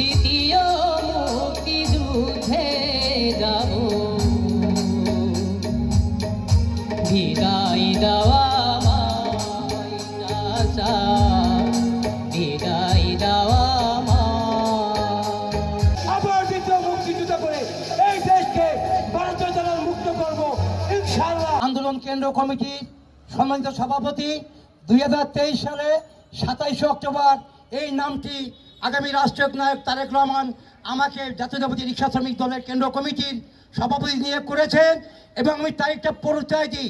দ্বিতীয় মুক্তিযুদ্ধে যাব। বিদায় দেওয়া আন্দোলন কেন্দ্র কমিটির সম্মানিত সভাপতি দুই হাজার তেইশ সালে সাতাইশে অক্টোবর এই নামটি আগামী রাষ্ট্রীয় নায়ক তারেক রহমান আমাকে জাতীয়তাবাদী রিক্সা শ্রমিক দলের কেন্দ্র কমিটির সভাপতি নিয়োগ করেছেন এবং আমি তারিখটা পরিচয় দিই।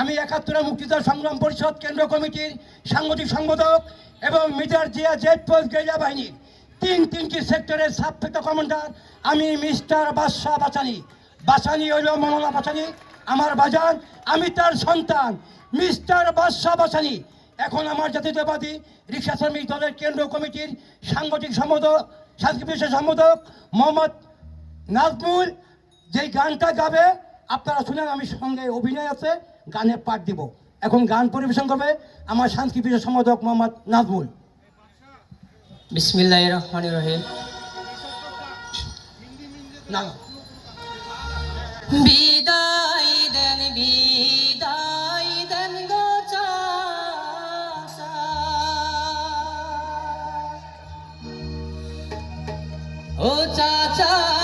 আমি একাত্তরের মুক্তিযুদ্ধ সংগ্রাম পরিষদ কেন্দ্র কমিটির সাংগঠনিক সম্পাদক এবং মিটার জিয়া জেড পোস্ট গেরিয়া বাহিনীর তিন তিনটি সেক্টরের সাবফেক্ট কমান্ডার। আমি মিস্টার বাদশাহ বাচানি। বাচানি হইল মৌলানা বাচানি, আমার বাজান। আমি তার সন্তান, মিস্টার বাদশাহ বাচানি। এখন আমার জাতীয়তাবাদী রিক্সা শ্রমিক দলের কেন্দ্র কমিটির সাংগঠনিক সম্পাদক সাংস্কৃতিক সম্পাদক মোহাম্মদ নাজমুল যেই গানটা গাবে আপনারা শুনেন আমি সঙ্গে অভিনয় আছে গানে পাঠ দিব। এখন গান পরিবেশন করবে আমার সাংস্কৃতিক সম্পাদক মোহাম্মদ নাজমুল। বিসমিল্লাহ রহমান রহিম। বিদায় দেন বিদায় চাচা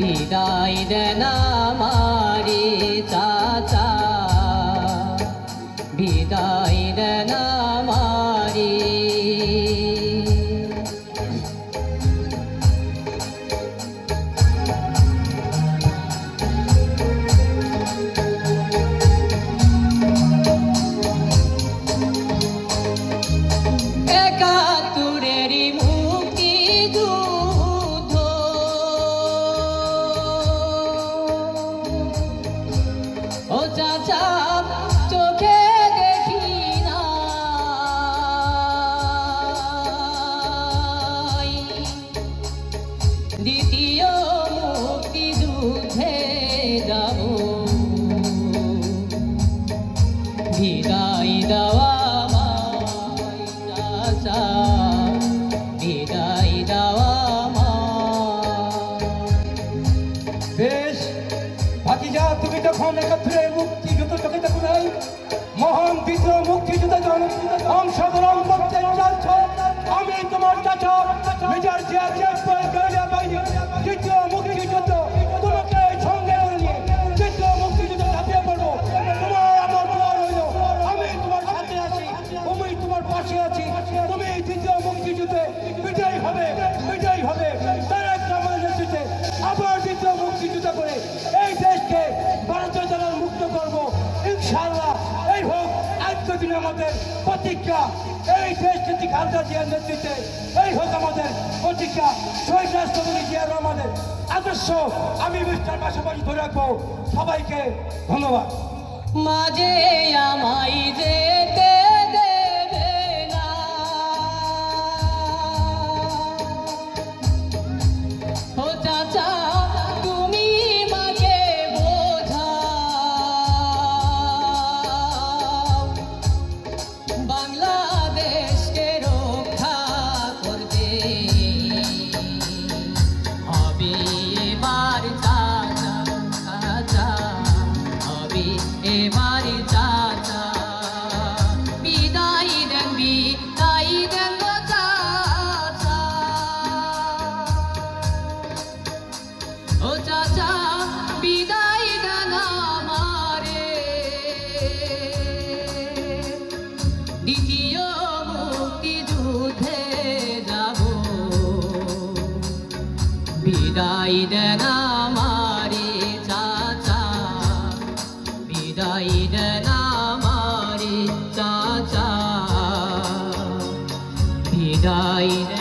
বিদায় দেন আমারে চাচা বাঁচা তুমি যখন একত্রে মুক্তিযুদ্ধ চোখে দেখো নাই মহান দ্বিতীয় মুক্তিযুদ্ধ যখন অংশগ্রহণ করতে চাচ্ছ আমি তোমার চাচা, মেজর জিয়া চেয়ারম্যান আমাদের প্রতিজ্ঞা, এই জিয়ার নেতৃত্বে, এই হোক আমাদের প্রতিজ্ঞা। শহীদ রহমানের আদর্শ, আমি মিস্টার পাশাপাশি ধরে রাখব। সবাইকে ধন্যবাদ। মাঝে আমায় যেতে বিদায় দেন আমারে চাচা। বিদায় দেন আমারে চাচা। বিদায় দেন